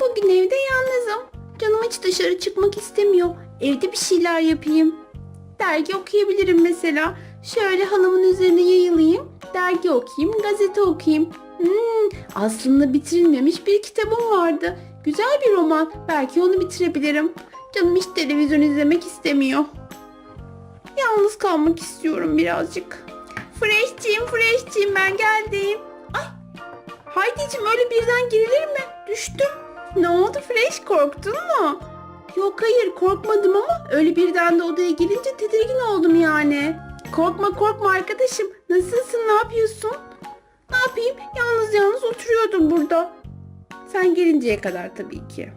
Bugün evde yalnızım. Canım hiç dışarı çıkmak istemiyor. Evde bir şeyler yapayım. Dergi okuyabilirim mesela. Şöyle halımın üzerine yayılayım. Dergi okuyayım, gazete okuyayım. Hmm, aslında bitirilmemiş bir kitabım vardı. Güzel bir roman. Belki onu bitirebilirim. Canım hiç televizyon izlemek istemiyor. Yalnız kalmak istiyorum birazcık. Fresh'ciğim, Fresh'ciğim ben geldim. Ay, Haydi'cim öyle birden girilir mi? Düştüm. Ne oldu Fresh korktun mu? Yok hayır korkmadım ama öyle birden de odaya girince tedirgin oldum yani. Korkma korkma arkadaşım. Nasılsın ne yapıyorsun? Ne yapayım? Yalnız yalnız oturuyordum burada. Sen gelinceye kadar tabii ki.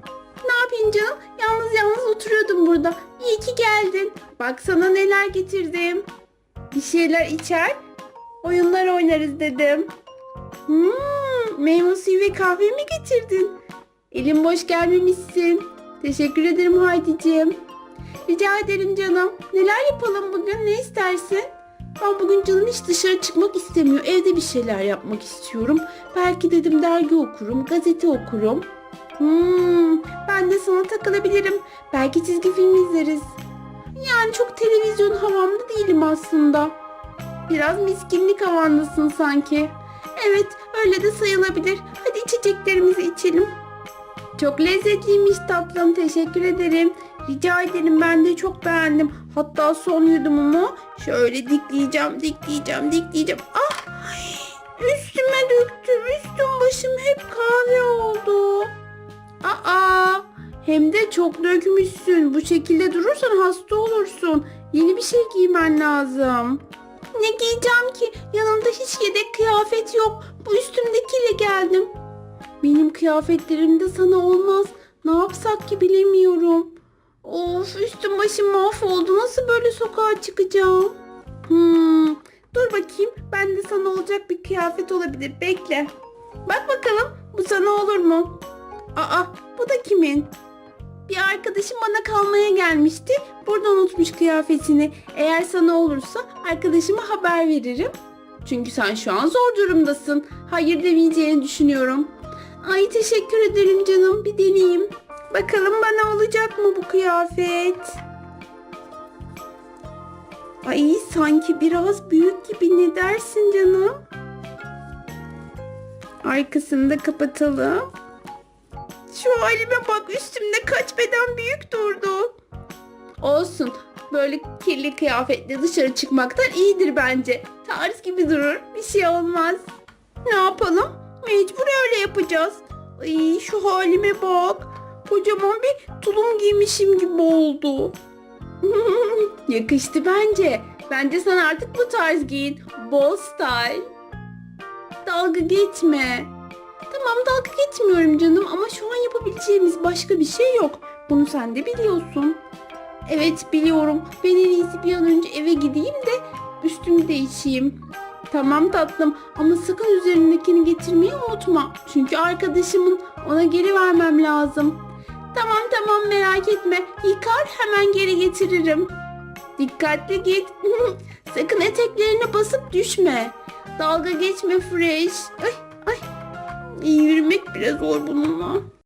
Ne yapayım canım? Yalnız yalnız oturuyordum burada. İyi ki geldin. Bak sana neler getirdim. Bir şeyler içer, oyunlar oynarız dedim. Hmm, meyve suyu ve kahve mi getirdin? Elim boş gelmemişsin. Teşekkür ederim Haydi'ciğim. Rica ederim canım. Neler yapalım bugün? Ne istersin? Ben bugün canım hiç dışarı çıkmak istemiyor. Evde bir şeyler yapmak istiyorum. Belki dedim dergi okurum, gazete okurum. Hmm, ben de sana takılabilirim. Belki çizgi film izleriz. Yani çok televizyon havamda değilim aslında. Biraz miskinlik havandasın sanki. Evet, öyle de sayılabilir. Hadi içeceklerimizi içelim. Çok lezzetliymiş tatlım. Teşekkür ederim. Rica ederim. Ben de çok beğendim. Hatta son yudumumu şöyle dikleyeceğim, dikleyeceğim, dikleyeceğim. Ah! Üstüme döktüm. Üstüm başım hep kahve oldu. Aa! Hem de çok dökmüşsün. Bu şekilde durursan hasta olursun. Yeni bir şey giymen lazım. Ne giyeceğim ki? Yanımda hiç yedek kıyafet yok. Bu üstümdekiyle geldim. Benim kıyafetlerim de sana olmaz. Ne yapsak ki bilemiyorum. Of üstüm başım mahvoldu. Nasıl böyle sokağa çıkacağım? Hmm, dur bakayım. Ben de sana olacak bir kıyafet olabilir. Bekle. Bak bakalım bu sana olur mu? Aa bu da kimin? Bir arkadaşım bana kalmaya gelmişti. Burada unutmuş kıyafetini. Eğer sana olursa arkadaşıma haber veririm. Çünkü sen şu an zor durumdasın. Hayır demeyeceğini düşünüyorum. Ay teşekkür ederim canım. Bir deneyeyim. Bakalım bana olacak mı bu kıyafet? Ay sanki biraz büyük gibi ne dersin canım? Arkasını da kapatalım. Şu halime bak üstümde kaç beden büyük durdu. Olsun. Böyle kirli kıyafetle dışarı çıkmaktan iyidir bence. Tarz gibi durur. Bir şey olmaz. Ne yapalım? Mecbur öyle yapacağız. Ay şu halime bak. Kocaman bir tulum giymişim gibi oldu. Yakıştı bence. Bence sen artık bu tarz giyin. Bol style. Dalga geçme. Tamam dalga geçmiyorum canım ama şu an yapabileceğimiz başka bir şey yok. Bunu sen de biliyorsun. Evet biliyorum. Ben en iyisi bir an önce eve gideyim de üstümü değişeyim. Tamam tatlım ama sakın üzerindekini getirmeyi unutma. Çünkü arkadaşımın ona geri vermem lazım. Tamam tamam merak etme. Yıkar hemen geri getiririm. Dikkatli git. sakın eteklerine basıp düşme. Dalga geçme Fresh. Ay ay. Yürümek bile zor bununla.